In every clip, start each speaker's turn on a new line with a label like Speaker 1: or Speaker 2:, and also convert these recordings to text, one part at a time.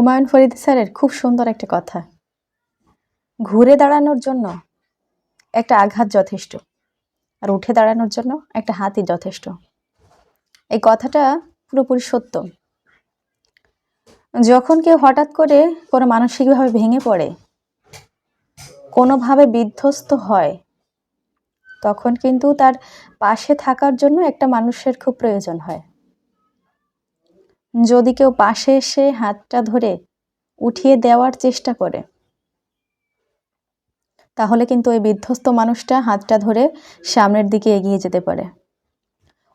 Speaker 1: হুমায়ুন ফরিদ স্যারের খুব সুন্দর একটা কথা। ঘুরে দাঁড়ানোর জন্য একটা আঘাত যথেষ্ট আর উঠে দাঁড়ানোর জন্য একটা হাতই যথেষ্ট। এই কথাটা পুরোপুরি সত্য। যখন কেউ হঠাৎ করে কোনো মানসিকভাবে ভেঙে পড়ে, কোনোভাবে বিধ্বস্ত হয়, তখন কিন্তু তার পাশে থাকার জন্য একটা মানুষের খুব প্রয়োজন হয়। যদি কেউ পাশে এসে হাতটা ধরে উঠিয়ে দেওয়ার চেষ্টা করে, তাহলে কিন্তু ওই বিধ্বস্ত মানুষটা হাতটা ধরে সামনের দিকে এগিয়ে যেতে পারে।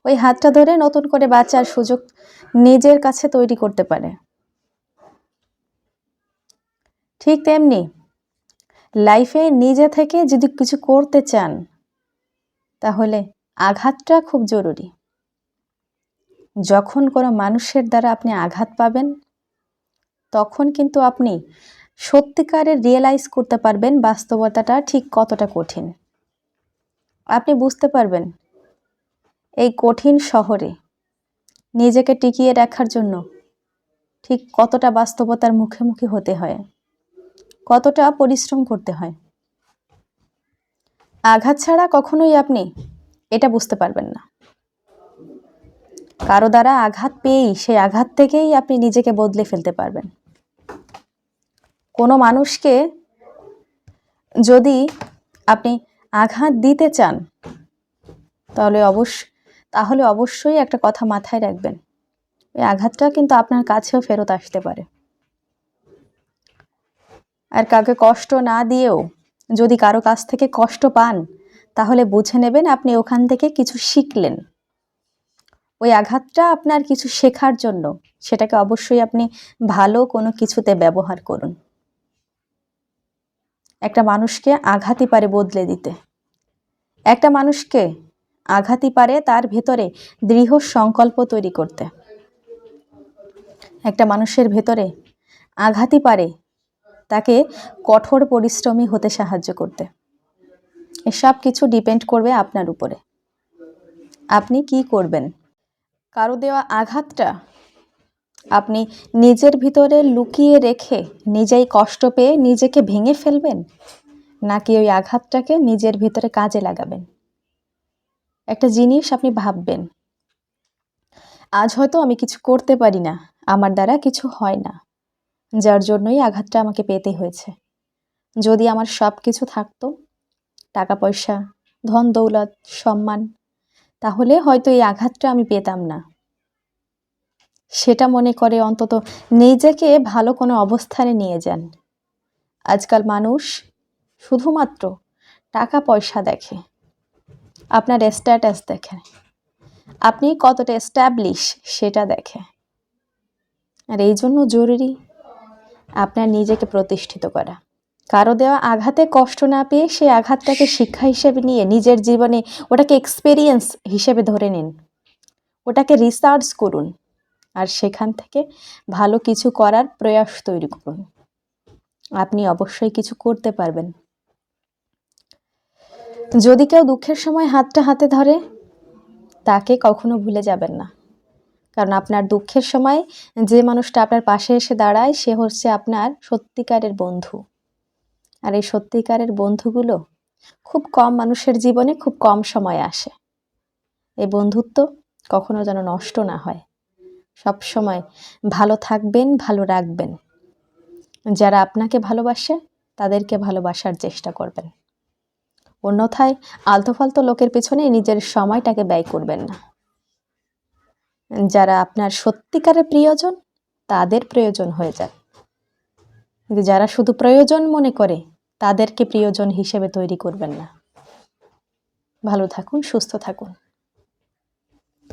Speaker 1: ওই হাতটা ধরে নতুন করে বাঁচার সুযোগ নিজের কাছে তৈরি করতে পারে। ঠিক তেমনি লাইফে নিজে থেকে যদি কিছু করতে চান, তাহলে আঘাতটা খুব জরুরি। যখন কোনো মানুষের দ্বারা আপনি আঘাত পাবেন, তখন কিন্তু আপনি সত্যিকারের রিয়েলাইজ করতে পারবেন বাস্তবতাটা ঠিক কতটা কঠিন। আপনি বুঝতে পারবেন, এই কঠিন শহরে নিজেকে টিকিয়ে রাখার জন্য ঠিক কতটা বাস্তবতার মুখোমুখি হতে হয়, কতটা পরিশ্রম করতে হয়। আঘাত ছাড়া কখনোই আপনি এটা বুঝতে পারবেন না। কারও দ্বারা আঘাত পেয়েই, সেই আঘাত থেকেই আপনি নিজেকে বদলে ফেলতে পারবেন। কোনো মানুষকে যদি আপনি আঘাত দিতে চান, তাহলে অবশ্য তাহলে অবশ্যই একটা কথা মাথায় রাখবেন। এই আঘাতটা কিন্তু আপনার কাছেও ফেরত আসতে পারে। আর কাউকে কষ্ট না দিয়েও, যদি কারও কাছ থেকে কষ্ট পান, তাহলে বুঝে নেবেন আপনি ওখান থেকে কিছু শিখলেন। ওই আঘাতটা আপনার কিছু শেখার জন্য, সেটাকে অবশ্যই আপনি ভালো কোনো কিছুতে ব্যবহার করুন। একটা মানুষকে আঘাতই পারে বদলে দিতে। একটা মানুষকে আঘাতই পারে তার ভেতরে দৃঢ় সংকল্প তৈরি করতে। একটা মানুষের ভেতরে আঘাতই পারে তাকে কঠোর পরিশ্রমী হতে সাহায্য করতে। এসব কিছু ডিপেন্ড করবে আপনার উপরে। আপনি কি করবেন? কারও দেওয়া আঘাতটা আপনি নিজের ভিতরে লুকিয়ে রেখে নিজেই কষ্ট পেয়ে নিজেকে ভেঙে ফেলবেন? নাকি ওই আঘাতটাকে নিজের ভিতরে কাজে লাগাবেন? একটা জিনিস আপনি ভাববেন, আজ হয়তো আমি কিছু করতে পারি না, আমার দ্বারা কিছু হয় না, যার জন্যই আঘাতটা আমাকে পেতে হয়েছে। যদি আমার সব কিছু থাকতো, টাকা পয়সা, ধন দৌলত, সম্মান তাহলে হয়তো এই আঘাতটা আমি পেতাম না। সেটা মনে করে অন্তত নিজেকে ভালো কোনো অবস্থানে নিয়ে যান। আজকাল মানুষ শুধুমাত্র টাকা পয়সা দেখে। আপনার স্ট্যাটাস দেখে আপনি কতটা এস্টাবলিশ সেটা দেখে। আর এই জন্য জরুরি আপনার নিজেকে প্রতিষ্ঠিত করা। কারও দেওয়া আঘাতে কষ্ট না পেয়ে সেই আঘাতটাকে শিক্ষা হিসেবে নিয়ে নিজের জীবনে ওটাকে এক্সপেরিয়েন্স হিসেবে ধরে নিন। ওটাকে রিসার্চ করুন আর সেখান থেকে ভালো কিছু করার প্রয়াস তৈরি করুন। আপনি অবশ্যই কিছু করতে পারবেন। যদি কেউ দুঃখের সময় হাতটা হাতে ধরে, তাকে কখনো ভুলে যাবেন না। কারণ আপনার দুঃখের সময় যে মানুষটা আপনার পাশে এসে দাঁড়ায়, সে হচ্ছে আপনার সত্যিকারের বন্ধু। আর এই সত্যিকারের বন্ধুগুলো খুব কম মানুষের জীবনে খুব কম সময় আসে। এই বন্ধুত্ব কখনো যেন নষ্ট না হয়। সব সময় ভালো থাকবেন, ভালো রাখবেন। যারা আপনাকে ভালোবাসে, তাদেরকে ভালোবাসার চেষ্টা করবেন। অন্যথায় আলতোফালতো লোকের পেছনে নিজের সময়টাকে ব্যয় করবেন না। যারা আপনার সত্যিকারের প্রিয়জন, তাদের প্রয়োজন হয়ে কিন্তু যারা শুধু প্রয়োজন মনে করে তাদেরকে প্রিয়জন হিসেবে তৈরি করবেন না। ভালো থাকুন সুস্থ থাকুন।